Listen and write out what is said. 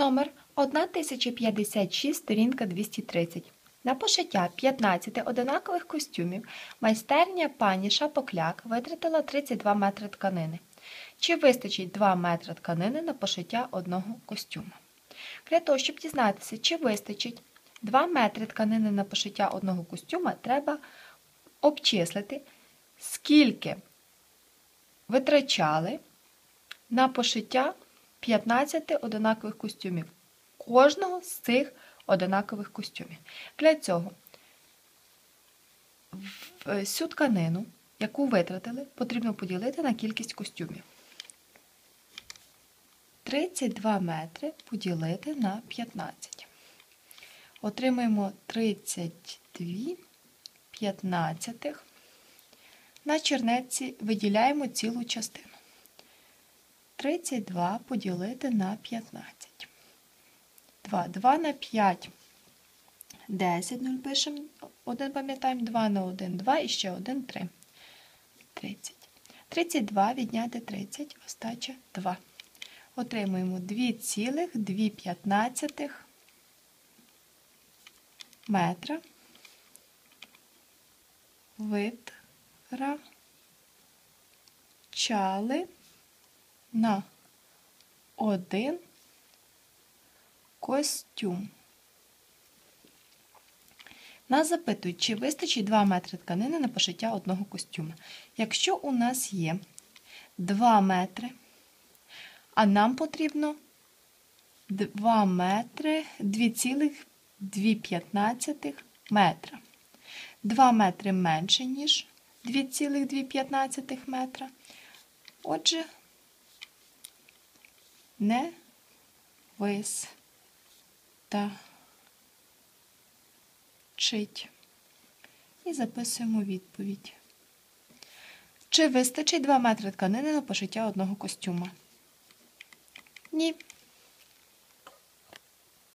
Номер 1056, сторінка 230. На пошиття 15 одинакових костюмів майстерня пані Шапокляк витратила 32 метри тканини. Чи вистачить 2 метри тканини на пошиття одного костюма? Для того, щоб дізнатися, чи вистачить 2 метри тканини на пошиття одного костюма, треба обчислити, скільки витрачали на пошиття 15 одинакових костюмів. Кожного з цих одинакових костюмів. Для цього всю тканину, яку витратили, потрібно поділити на кількість костюмів. 32 метри поділити на 15. Отримаємо 32 п'ятнадцятих. На чернетці виділяємо цілу частину. 32 поділити на 15. 2. 2 на 5. 10. 0 пишемо. 1 пам'ятаємо. 2 на 1, 2 і ще 1, 3. 30. 32 відняти 30, остача 2. Отримуємо 2,2 метра витрачали на один костюм. Нас запитують, чи вистачить 2 метри тканини на пошиття одного костюма. Якщо у нас є 2 метри, а нам потрібно 2 метри 2,2 метра. 2 метри менше, ніж 2,2 метра. Отже, не вистачить. І записуємо відповідь. Чи вистачить 2 метри тканини на пошиття одного костюма? Ні.